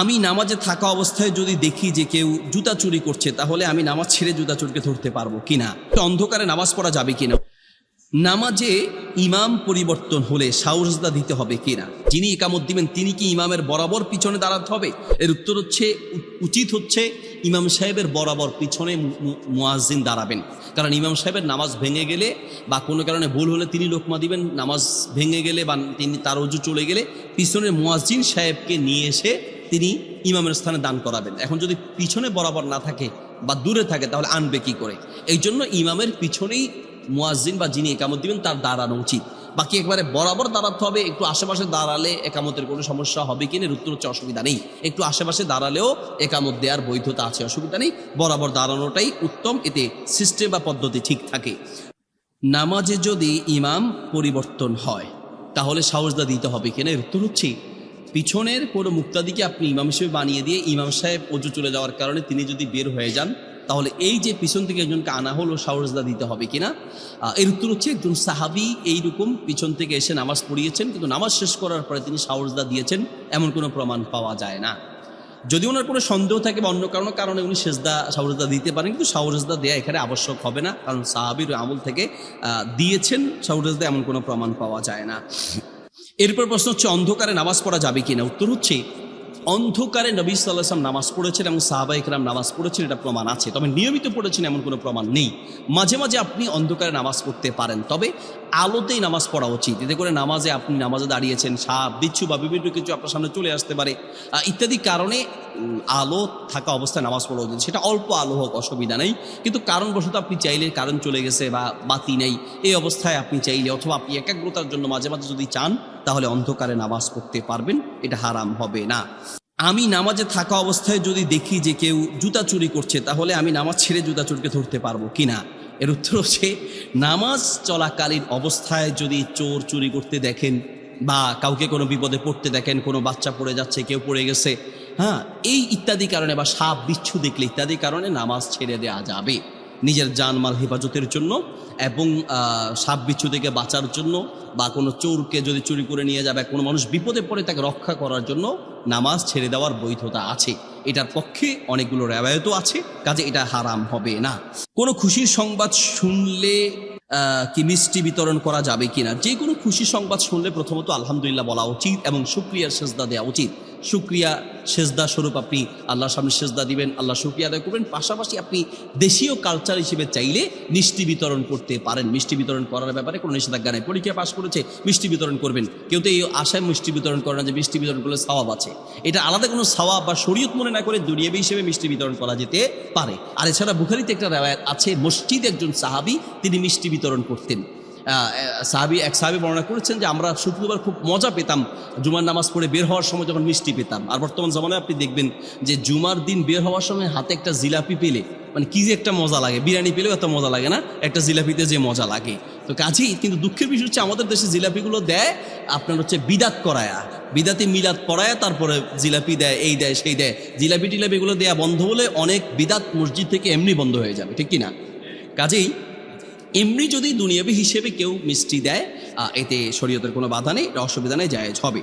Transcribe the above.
আমি নামাজে থাকা অবস্থায় যদি দেখি যে কেউ জুতা চুরি করছে, তাহলে আমি নামাজ ছেড়ে জুতা চুরকে ধরতে পারব কিনা? অন্ধকারে নামাজ পড়া যাবে কিনা? নামাজে ইমাম পরিবর্তন হলে সাউজদা দিতে হবে কিনা? যিনি ইকামত দিবেন, তিনি কি ইমামের বরাবর পিছনে দাঁড়াতে হবে? এর উত্তর হচ্ছে, উচিত হচ্ছে ইমাম সাহেবের বরাবর পিছনে মুয়াজ্জিন দাঁড়াবেন। কারণ ইমাম সাহেবের নামাজ ভেঙে গেলে বা কোনো কারণে ভুল হলে তিনি লোকমা দিবেন, নামাজ ভেঙে গেলে বা তিনি তার অজু চলে গেলে পিছনের মুয়াজ্জিন সাহেবকে নিয়ে এসে তিনি ইমামের স্থানে দান করাবেন। এখন যদি পিছনে বরাবর না থাকে বা দূরে থাকে, তাহলে আনবে কি করে? এই জন্য ইমামের পিছনেই মুয়াজ্জিন বা যিনি একামত দিবেন, তার দাঁড়ানো উচিত। বাকি একবারে বরাবর দাঁড়াতে হবে, একটু আশেপাশে দাঁড়ালে একামতের কোনো সমস্যা হবে কিনা এর উত্তর হচ্ছে অসুবিধা নেই। একটু আশেপাশে দাঁড়ালেও একামত দেওয়ার বৈধতা আছে, অসুবিধা নেই। বরাবর দাঁড়ানোটাই উত্তম, এতে সিস্টেম বা পদ্ধতি ঠিক থাকে। নামাজে যদি ইমাম পরিবর্তন হয়, তাহলে সাহসদা দিতে হবে কিনা উত্তর হচ্ছে পিছনের কোনো মুক্তাদিকে আপনি ইমাম হিসেবে বানিয়ে দিয়ে ইমাম সাহেব অজু চলে যাওয়ার কারণে তিনি যদি বের হয়ে যান, তাহলে এই যে পিছন থেকে একজনকে আনা হলো সাহসদা দিতে হবে কিনা এর উত্তর হচ্ছে একজন সাহাবি এইরকম পিছন থেকে এসে নামাজ পড়িয়েছেন, কিন্তু নামাজ শেষ করার পরে তিনি সাহসদা দিয়েছেন, এমন কোনো প্রমাণ পাওয়া যায় না। যদি ওনার কোনো সন্দেহ থাকে বা অন্য কারণে কারণে উনি সেজদা সাহরজদা দিতে পারেন, কিন্তু সাহরজদা দেয়া এখানে আবশ্যক হবে না, কারণ সাহাবির আমল থেকে দিয়েছেন সাহরজদা এমন কোনো প্রমাণ পাওয়া যায় না। এরপর প্রশ্ন হচ্ছে, অন্ধকারে নামাজ পড়া যাবে কি না উত্তর হচ্ছে, অন্ধকারে নবী সাল্লাহাম নামাজ পড়েছেন এবং সাহাবাইকরাম নামাজ পড়েছেন, এটা প্রমাণ আছে। তবে নিয়মিত পড়েছেন এমন কোনো প্রমাণ নেই। মাঝে মাঝে আপনি অন্ধকারে নামাজ পড়তে পারেন, তবে আলোতেই নামাজ পড়া উচিত। এতে করে নামাজে আপনি নামাজে দাঁড়িয়েছেন, সাপ, বিচ্ছু বা বিভিন্ন কিছু আপনার সামনে চলে আসতে পারে। ইত্যাদি কারণে আলো থাকা অবস্থায় নামাজ পড়া উচিত সেটা অল্প আলো হোক, অসুবিধা নেই। কিন্তু কারণবশত আপনি চাইলে কারণ চলে গেছে বা বাতি নেই, এই অবস্থায় আপনি চাইলে অথবা আপনি একাগ্রতার জন্য মাঝে মাঝে যদি চান, তাহলে অন্ধকারে নামাজ পড়তে পারবেন। এটা হারাম হবে না। আমি নামাজে থাকা অবস্থায় যদি দেখি যে কেউ জুতা চুরি করছে, তাহলে আমি নামাজ ছেড়ে জুতা চুরকে ধরতে পারব কিনা? এর উত্তর হচ্ছে, নামাজ চলাকালীন অবস্থায় যদি চোর চুরি করতে দেখেন বা কাউকে কোনো বিপদে পড়তে দেখেন, কোনো বাচ্চা পড়ে যাচ্ছে, কেউ পড়ে গেছে হ্যাঁ এই ইত্যাদি কারণে বা সাপ, বিচ্ছু দেখলে ইত্যাদি কারণে নামাজ ছেড়ে দেওয়া যাবে। নিজের জানমাল হেফাজতের জন্য এবং সাপ, বিচ্ছু থেকে বাঁচার জন্য বা কোনো চোরকে যদি চুরি করে নিয়ে যাবে, কোনো মানুষ বিপদে পড়ে তাকে রক্ষা করার জন্য নামাজ ছেড়ে দেওয়ার বৈধতা আছে। এটার পক্ষে অনেকগুলো রেবায়তও আছে, কাজে এটা হারাম হবে না। কোনো খুশির সংবাদ শুনলে কি মিষ্টি বিতরণ করা যাবে কিনা? যে কোনো খুশি সংবাদ শুনলে প্রথমত আলহামদুলিল্লাহ বলা উচিত এবং শুক্রিয়ার সেজদা দেওয়া উচিত। শুক্রিয়া, সেজদা স্বরূপ আপনি আল্লাহর সামনে সেজদা দিবেন, আল্লাহ শুক্রিয়া আদায় করবেন। পাশাপাশি আপনি দেশীয় কালচার হিসেবে চাইলে মিষ্টি বিতরণ করতে পারেন। মিষ্টি বিতরণ করার ব্যাপারে কোনো নিষেধাজ্ঞা নেই। পরীক্ষা পাশ করেছে, মিষ্টি বিতরণ করবেন। কেউ তো এই আশায় মিষ্টি বিতরণ করে না যে মিষ্টি বিতরণ করলে সওয়াব আছে। এটা আলাদা কোনো সওয়াব বা শরীয়ত মনে না করে দুনিয়াবি হিসেবে মিষ্টি বিতরণ করা যেতে পারে। আর এছাড়া বুখারিতে একটা রেওয়ায়ত আছে, মসজিদ একজন সাহাবি তিনি মিষ্টি বিতরণ করতেন। সাহাবি, এক সাহাবি বর্ণনা করেছেন যে আমরা শুক্রবার খুব মজা পেতাম। জুমার নামাজ পড়ে বের হওয়ার সময় যখন মিষ্টি পেতাম। আর বর্তমান জমানায় আপনি দেখবেন যে জুমার দিন বের হওয়ার সময় হাতে একটা জিলাপি পেলে মানে কি যে একটা মজা লাগে। বিরিয়ানি পেলেও এত মজা লাগে না, একটা জিলাপিতে যে মজা লাগে। তো কাজেই কিন্তু দুঃখের বিষয় হচ্ছে আমাদের দেশে জিলাপিগুলো দেয়, আপনার হচ্ছে বিদাত করায়া। বিদাতে মিলাদ পড়ায় তারপরে জিলাপি দেয়, এই দেয়, সেই দেয়। জিলাপি টিলাপিগুলো দেয়া বন্ধ হলে অনেক বিদাত মসজিদ থেকে এমনি বন্ধ হয়ে যাবে, ঠিক কি না? কাজেই এমনি যদি দুনিয়াবি হিসেবে কেউ মিষ্টি দেয় এতে শরীয়তের কোনো বাধা নেই অসুবিধা নেই জায়েজ হবে।